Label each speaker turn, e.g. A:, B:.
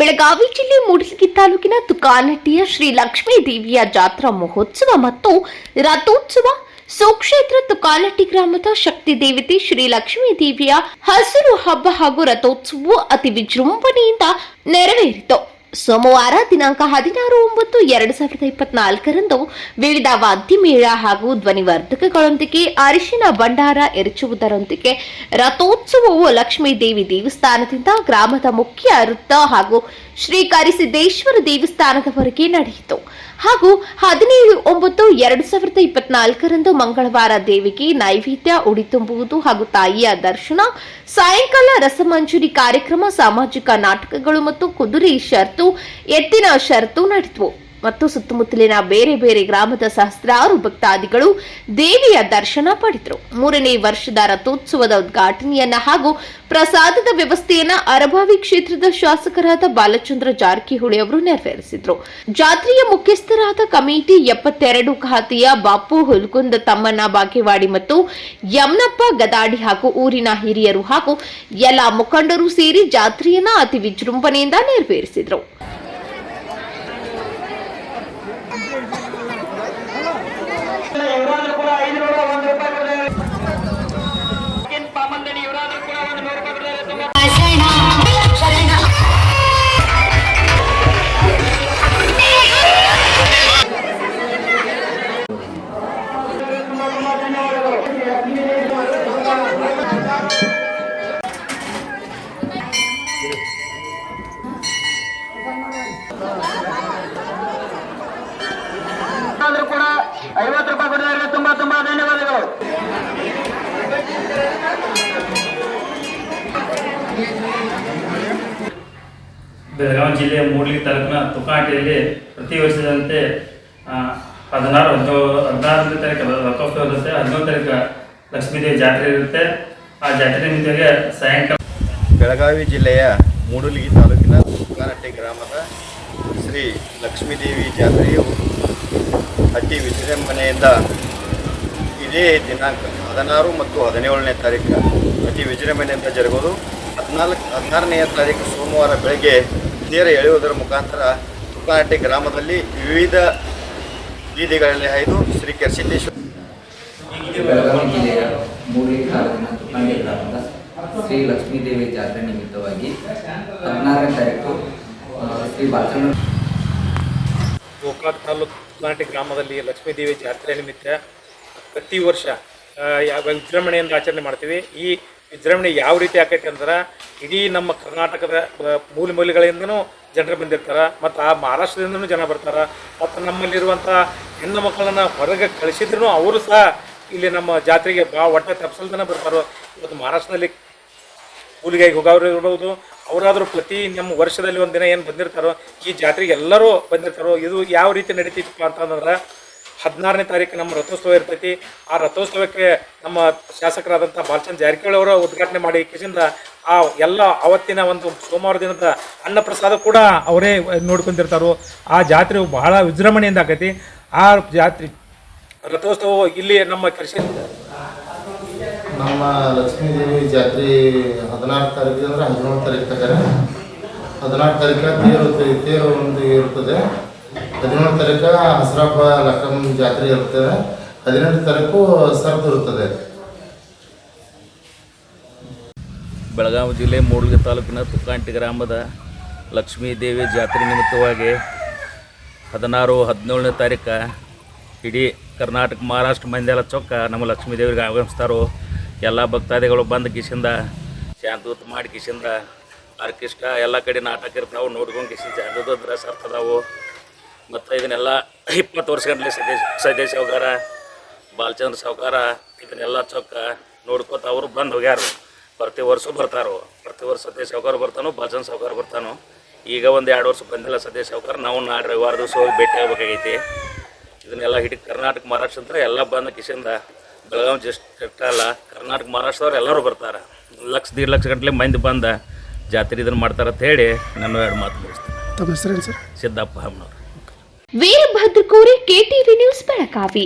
A: ಬೆಳಗಾವಿ ಜಿಲ್ಲೆ ಮೂಡಲಗಿ ತಾಲೂಕಿನ ತುಕಾನಟ್ಟಿಯ ಶ್ರೀ ಲಕ್ಷ್ಮೀ ದೇವಿಯ ಜಾತ್ರಾ ಮಹೋತ್ಸವ ಮತ್ತು ರಥೋತ್ಸವ ಸುಕ್ಷೇತ್ರ ತುಕಾನಟ್ಟಿ ಗ್ರಾಮದ ಶಕ್ತಿ ದೇವತೆ ಶ್ರೀ ಲಕ್ಷ್ಮೀ ದೇವಿಯ ಹಸಿರು ಹಬ್ಬ ಹಾಗೂ ರಥೋತ್ಸವವು ಅತಿ ವಿಜೃಂಭಣೆಯಿಂದ ನೆರವೇರಿತು. ಸೋಮವಾರ ದಿನಾಂಕ ಹದಿನಾರು ಒಂಬತ್ತು ಎರಡು ಸಾವಿರದ ಇಪ್ಪತ್ನಾಲ್ಕರಂದು ವಿವಿಧ ವಾದ್ಯಮೇಳ ಹಾಗೂ ಧ್ವನಿವರ್ಧಕಗಳೊಂದಿಗೆ ಅರಿಶಿನ ಭಂಡಾರ ಎರಚುವುದರೊಂದಿಗೆ ರಥೋತ್ಸವವು ಲಕ್ಷ್ಮೀ ದೇವಿ ದೇವಸ್ಥಾನದಿಂದ ಗ್ರಾಮದ ಮುಖ್ಯ ವೃತ್ತ ಹಾಗೂ ಶ್ರೀ ಕರಿಸಿದ್ದೇಶ್ವರ ದೇವಸ್ಥಾನದವರೆಗೆ ನಡೆಯಿತು. ಹಾಗೂ ಹದಿನೇಳು ಒಂಬತ್ತು, ಎರಡು ಸಾವಿರದ ಇಪ್ಪತ್ನಾಲ್ಕರಂದು ಮಂಗಳವಾರ ದೇವಿಗೆ ನೈವೇದ್ಯ ಉಡಿ ತುಂಬುವುದು ಹಾಗೂ ತಾಯಿಯ ದರ್ಶನ, ಸಾಯಂಕಾಲ ರಸಮಂಜೂರಿ ಕಾರ್ಯಕ್ರಮ, ಸಾಮಾಜಿಕ ನಾಟಕಗಳು ಮತ್ತು ಕುದುರೆ ಷರತ್ತು ಎತ್ತಿನ ಷರತ್ತು ನಡೆದವು. ಮತ್ತು ಸುತ್ತಮುತ್ತಲಿನ ಬೇರೆ ಬೇರೆ ಗ್ರಾಮದ ಸಹಸ್ರಾರು ಭಕ್ತಾದಿಗಳು ದೇವಿಯ ದರ್ಶನ ಪಡೆದರು ಮೂರನೇ ವರ್ಷದ ರಥೋತ್ಸವದ ಉದ್ಘಾಟನೆಯನ್ನ ಹಾಗೂ ಪ್ರಸಾದದ ವ್ಯವಸ್ಥೆಯನ್ನ ಅರಭಾವಿ ಕ್ಷೇತ್ರದ ಶಾಸಕರಾದ ಬಾಲಚಂದ್ರ ಜಾರಕಿಹೊಳಿ ಅವರು ನೆರವೇರಿಸಿದ್ರು. ಜಾತ್ರೆಯ ಮುಖ್ಯಸ್ಥರಾದ ಕಮಿಟಿ ಎಪ್ಪತ್ತೆರಡು ಖಾತೆಯ ಬಾಪು ಹುಲ್ಕುಂದ ತಮ್ಮಣ್ಣ ಬಾಗೇವಾಡಿ ಮತ್ತು ಯಮನಪ್ಪ ಗದಾಡಿ ಹಾಗೂ ಊರಿನ ಹಿರಿಯರು ಹಾಗೂ ಎಲ್ಲ ಮುಖಂಡರು ಸೇರಿ ಜಾತ್ರೆಯನ್ನ ಅತಿ ವಿಜೃಂಭಣೆಯಿಂದ ನೆರವೇರಿಸಿದ್ರು.
B: ಕೂಡ ಐವತ್ತು ರೂಪಾಯಿ ಧನ್ಯವಾದಗಳು.
C: ಬೆಳಗಾವಿ ಜಿಲ್ಲೆಯ ಮೂಡ್ಲಿ ತಾಲೂಕಿನ ತುಕಾಟಿಯಲ್ಲಿ ಪ್ರತಿ ವರ್ಷದಂತೆ ಹದಿನಾರು ಹದಿನಾರನೇ ತಾರೀಕು ರಥೋತ್ಸವ ಇರುತ್ತೆ ಹದಿನೇಳು ತಾರೀಕು ಲಕ್ಷ್ಮೀದೇವಿ ಜಾತ್ರೆ ಇರುತ್ತೆ. ಆ ಜಾತ್ರೆ ನಿಮಿತ್ತವಾಗಿ ಸಾಯಂಕಾಲ
D: ಬೆಳಗಾವಿ ಜಿಲ್ಲೆಯ ಮೂಡಲಗಿ ತಾಲೂಕಿನ ತುಕಾನಟ್ಟಿ ಗ್ರಾಮದ ಶ್ರೀ ಲಕ್ಷ್ಮೀದೇವಿ ಜಾತ್ರೆಯು ಅತಿ ವಿಜೃಂಭಣೆಯಿಂದ ಇದೇ ದಿನಾಂಕ ಹದಿನಾರು ಮತ್ತು ಹದಿನೇಳನೇ ತಾರೀಕು ಅತಿ ವಿಜೃಂಭಣೆಯಿಂದ ಜರುಗೋದು. ಹದಿನಾಲ್ಕು ಹದಿನಾರನೆಯ ತಾರೀಕು ಸೋಮವಾರ ಬೆಳಗ್ಗೆ ನೇರ ಎಳೆಯುವುದರ ಮುಖಾಂತರ ತುಕಾನಟ್ಟಿ ಗ್ರಾಮದಲ್ಲಿ ವಿವಿಧ ಬೀದಿಗಳಲ್ಲಿ ಹಾಯ್ದು ಶ್ರೀ ಕೆರ್ಸಿದ್ದೇಶ್ವರ
E: ಬೆಳಗಾವಿ ಮೂಡಲಿ ತಾಲೂಕಿನ ತುಕಾಂಡಿ ಗ್ರಾಮದ ಶ್ರೀ ಲಕ್ಷ್ಮೀದೇವಿ ಜಾತ್ರೆ ನಿಮಿತ್ತವಾಗಿ ಹದಿನಾರನೇ ತಾರೀಕು ಶ್ರೀ ಬಾಲಚಂದ್ರ
F: ಗೋಕಾಕ್ ತಾಲೂಕು ತುಕಾನಟ್ಟಿ ಗ್ರಾಮದಲ್ಲಿ ಲಕ್ಷ್ಮೀದೇವಿ ಜಾತ್ರೆ ನಿಮಿತ್ತ ಪ್ರತಿ ವರ್ಷ ಯಾವ ವಿಜೃಂಭಣೆಯಿಂದ ಆಚರಣೆ ಮಾಡ್ತೀವಿ. ಈ ವಿಜೃಂಭಣೆ ಯಾವ ರೀತಿ ಆಕೈತಿ ಅಂದ್ರೆ ಇಡೀ ನಮ್ಮ ಕರ್ನಾಟಕದ ಮೂಲೆ ಮೂಲೆಗಳಿಂದನೂ ಜನರು ಬಂದಿರ್ತಾರೆ, ಮತ್ತು ಆ ಮಹಾರಾಷ್ಟ್ರದಿಂದನೂ ಜನ ಬರ್ತಾರೆ, ಮತ್ತು ನಮ್ಮಲ್ಲಿರುವಂಥ ಹೆಣ್ಣು ಮಕ್ಕಳನ್ನು ಹೊರಗೆ ಕಳಿಸಿದ್ರು ಅವರು ಸಹ ಇಲ್ಲಿ ನಮ್ಮ ಜಾತ್ರೆಗೆ ಬಾ ಹೊಟ್ಟೆ ತಪ್ಸಲ್ದನ ಬರ್ತಾರೆ, ಇವತ್ತು ಮಹಾರಾಷ್ಟ್ರದಲ್ಲಿ ಕೂಲಿಗಾಗಿ ಹೋಗೋರು ಇರ್ಬೋದು. ಅವರಾದರೂ ಪ್ರತಿ ನಮ್ಮ ವರ್ಷದಲ್ಲಿ ಒಂದು ದಿನ ಏನು ಬಂದಿರ್ತಾರೋ, ಈ ಜಾತ್ರೆಗೆ ಎಲ್ಲರೂ ಬಂದಿರ್ತಾರೋ, ಇದು ಯಾವ ರೀತಿ ನಡೀತಿತ್ತಪ್ಪ ಅಂತಂದ್ರೆ ಹದಿನಾರನೇ ತಾರೀಕು ನಮ್ಮ ರಥೋತ್ಸವ ಇರ್ತೈತಿ. ಆ ರಥೋತ್ಸವಕ್ಕೆ ನಮ್ಮ ಶಾಸಕರಾದಂಥ ಬಾಲಚಂದ್ರ ಜಾರಕಿಹೊಳಿ ಅವರು ಉದ್ಘಾಟನೆ ಮಾಡಿ ಕಿಸಿಂದ ಆ ಎಲ್ಲ ಅವತ್ತಿನ ಒಂದು ಸೋಮವಾರ ದಿನದ ಅನ್ನಪ್ರಸಾದ ಕೂಡ ಅವರೇ ನೋಡ್ಕೊಂಡಿರ್ತಾರೋ. ಆ ಜಾತ್ರೆ ಬಹಳ ವಿಜೃಂಭಣೆಯಿಂದ ಆಗೈತಿ. ಆ ಜಾತ್ರೆ ರಥೋತ್ಸವ ಇಲ್ಲಿ ನಮ್ಮ ಕೃಷಿ
G: ನಮ್ಮ ಲಕ್ಷ್ಮೀದೇವಿ ಜಾತ್ರೆ ಹದಿನಾರು ತಾರೀಕು ಅಂದರೆ ಹದಿನೇಳು ತಾರೀಕು ತಗಾರೆ ಹದಿನಾರು ತಾರೀಕು ತೇರು ತೇರು ಒಂದು ಇರ್ತದೆ. ಹದಿನೇಳು ತಾರೀಕು ಹಸರಪ್ಪ ಲಕ್ಕಮ್ಮ ಜಾತ್ರೆ ಇರ್ತದೆ. ಹದಿನೆಂಟು ತಾರೀಕು ಸರ್ದು ಇರ್ತದೆ.
H: ಬೆಳಗಾವಿ ಜಿಲ್ಲೆ ಮೂಡ್ಗಿ ತಾಲೂಕಿನ ತುಕ್ಕಾಂಟಿ ಗ್ರಾಮದ ಲಕ್ಷ್ಮೀದೇವಿ ಜಾತ್ರೆ ನಿಮಿತ್ತವಾಗಿ ಹದಿನಾರು ಹದಿನೇಳನೇ ತಾರೀಕು ಇಡೀ ಕರ್ನಾಟಕ ಮಹಾರಾಷ್ಟ್ರ ಮಂದಿಯೆಲ್ಲ ಚೊಕ್ಕ ನಮ್ಮ ಲಕ್ಷ್ಮೀ ದೇವರಿಗೆ ಆಗಮಿಸ್ತಾರೋ. ಎಲ್ಲ ಭಕ್ತಾದಿಗಳು ಬಂದು ಕಿಶಿಂದ ಶಾಂತೂತ್ ಮಾಡಿ ಕಿಸಿಂದ ಆರ್ಕೆಸ್ಟ್ರಾ ಎಲ್ಲ ಕಡೆ ನಾಟಕ ಇರ್ತಾವೆ ನೋಡ್ಕೊಂಡು ಕಿಶಿಂದ ಶಾಂತೂತ ಡ್ರೆಸ್ ಅರ್ಥದಾವು ಮತ್ತು ಇದನ್ನೆಲ್ಲ ಇಪ್ಪತ್ತು ವರ್ಷ ಗಂಟಲೆ ಸದ್ಯ ಸದ್ಯ ಸಾವುಕಾರ ಬಾಲಚಂದ್ರ ಸಾವುಕಾರ ಇದನ್ನೆಲ್ಲ ಚೊಕ್ಕ ನೋಡ್ಕೋತ ಅವರು ಬಂದು ಹೋಗ್ಯಾರು. ಪ್ರತಿ ವರ್ಷ ಬರ್ತಾರೋ. ಪ್ರತಿ ವರ್ಷ ಸದ್ಯ ಸಾವುಕಾರ ಬರ್ತಾನೋ, ಬಾಲಚಂದ್ರ ಸಾವುಕಾರ ಬರ್ತಾನೋ. ಈಗ ಒಂದು ಎರಡು ವರ್ಷ ಬಂದಿಲ್ಲ ಸದ್ಯ ಸಾವುಕಾರ ನಾವು ನಾಳೆ ರವಿವಾರ ದಿವಸ ಹೋಗಿ ಭೇಟಿ ಆಗ್ಬೇಕಾಗೈತಿ. ಇದನ್ನೆಲ್ಲ ಹಿಡಿ ಕರ್ನಾಟಕ ಮಹಾರಾಷ್ಟ್ರ ಅಂದ್ರೆ ಎಲ್ಲ ಬಂದ ಕಿಸಿಂದ ಬೆಳಗಾವಿ ಜಸ್ಟ್ ಅಲ್ಲ ಕರ್ನಾಟಕ ಮಹಾರಾಷ್ಟ್ರದವ್ರು ಎಲ್ಲರೂ ಬರ್ತಾರೆ. ಲಕ್ಷ ದೀಡ್ ಲಕ್ಷ ಗಂಟ್ಲೆ ಮಂದಿ ಬಂದ ಜಾತ್ರೆ ಇದನ್ನು ಮಾಡ್ತಾರೆ ಅಂತ ಹೇಳಿ ನಾನು ಎರಡು ಮಾತು ಮುಗಿಸ್ತೀನಿ.
I: ತಮ್ಮ ಹೆಸರೇನು ಸರ್?
H: ಸಿದ್ದಪ್ಪ ಹಮ್ನವ್ರು
A: ವೀರಭದ್ರಕೋರಿ ಕೆಟಿವಿ ನ್ಯೂಸ್ ಬೆಳಗಾವಿ.